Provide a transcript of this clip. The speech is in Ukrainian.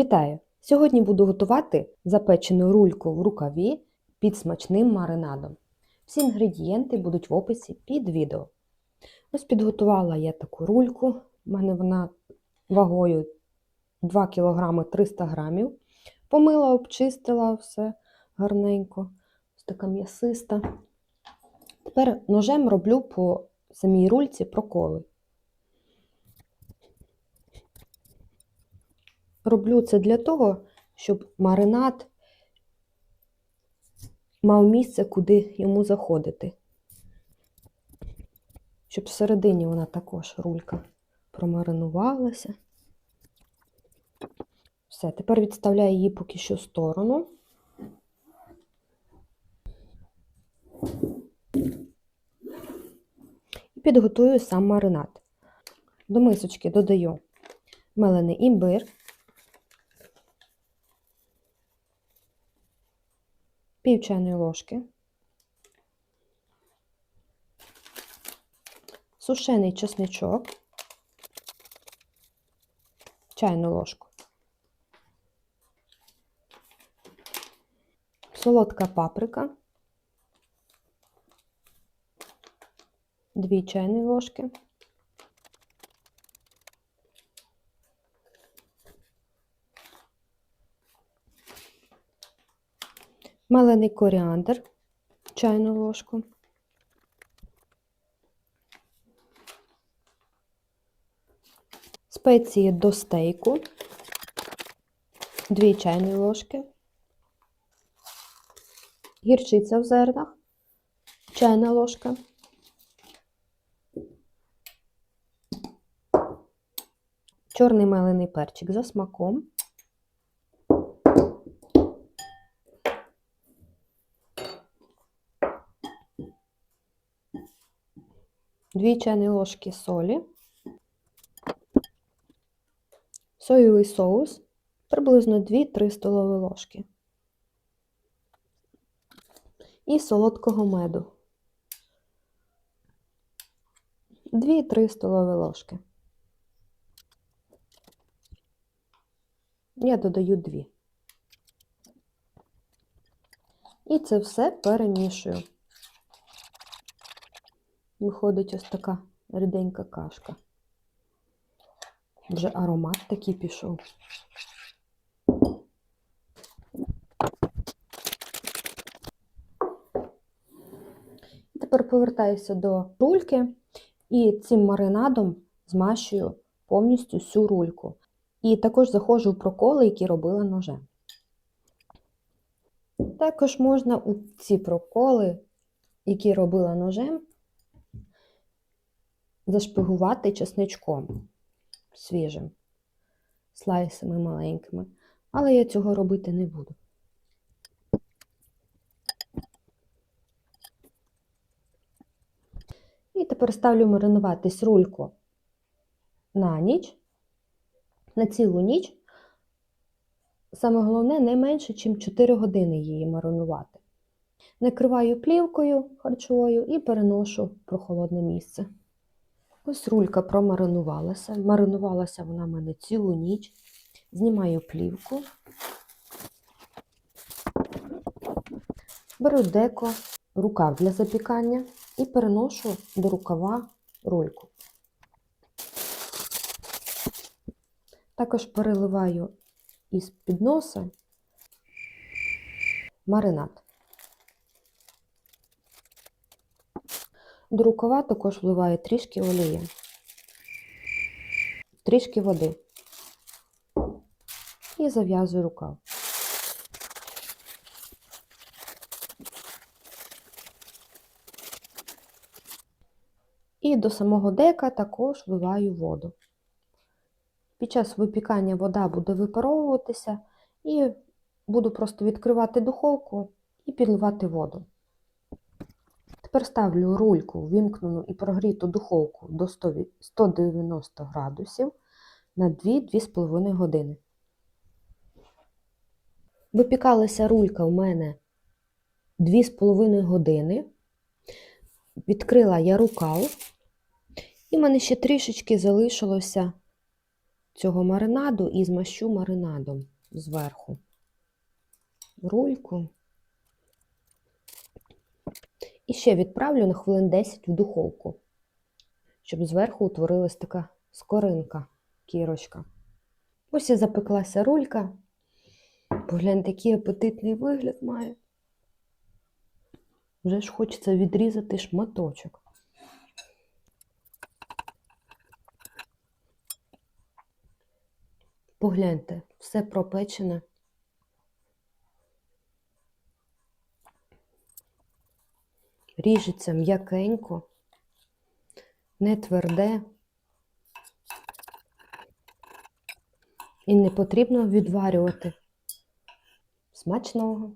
Вітаю! Сьогодні буду готувати запечену рульку в рукаві під смачним маринадом. Всі інгредієнти будуть в описі під відео. Ось підготувала я таку рульку. У мене вона вагою 2 кг 300 г. Помила, обчистила все гарненько. Ось така м'ясиста. Тепер ножем роблю по самій рульці проколи. Роблю це для того, щоб маринад мав місце, куди йому заходити. Щоб всередині вона також рулька промаринувалася. Все, тепер відставляю її поки що в сторону. І підготую сам маринад. До мисочки додаю мелений імбир. Пів чайної ложки, сушений чесничок, чайну ложку, солодка паприка, дві чайні ложки, Мелений коріандр, чайну ложку. Спеції до стейку, 2 чайні ложки. Гірчиця в зернах, чайна ложка. Чорний мелений перчик за смаком. Дві чайні ложки солі, соєвий соус, приблизно 2-3 столові ложки і солодкого меду. 2-3 столові ложки. Я додаю 2. І це все перемішую. Виходить ось така ріденька кашка. Вже аромат такий пішов. Тепер повертаюся до рульки і цим маринадом змащую повністю всю рульку. І також заходжу в проколи, які робила ножем. Також можна у ці проколи, які робила ножем, зашпигувати чесничком свіжим, слайсами маленькими, але я цього робити не буду. І тепер ставлю маринуватись рульку на ніч, на цілу ніч. Саме головне, не менше, ніж 4 години її маринувати. Накриваю плівкою харчовою і переношу в прохолодне місце. Ось рулька промаринувалася. Маринувалася вона в мене цілу ніч. Знімаю плівку, беру деко, рукав для запікання і переношу до рукава рульку. Також переливаю із підноса маринад. До рукава також вливаю трішки олії, трішки води і зав'язую рукав. І до самого дека також вливаю воду. Під час випікання вода буде випаровуватися, і буду просто відкривати духовку і підливати воду. Тепер ставлю рульку ввімкнену і прогріту духовку до 190 градусів на 2-2,5 години. Випікалася рулька у мене 2,5 години. Відкрила я рукав, і в мене ще трішечки залишилося цього маринаду і змащу маринадом зверху. Рульку. І ще відправлю на хвилин 10 в духовку, щоб зверху утворилась така скоринка, кірочка. Ось і запеклася рулька. Погляньте, який апетитний вигляд має. Вже ж хочеться відрізати шматочок. Погляньте, все пропечене. Ріжеться м'якенько, не тверде. І не потрібно відварювати. Смачного!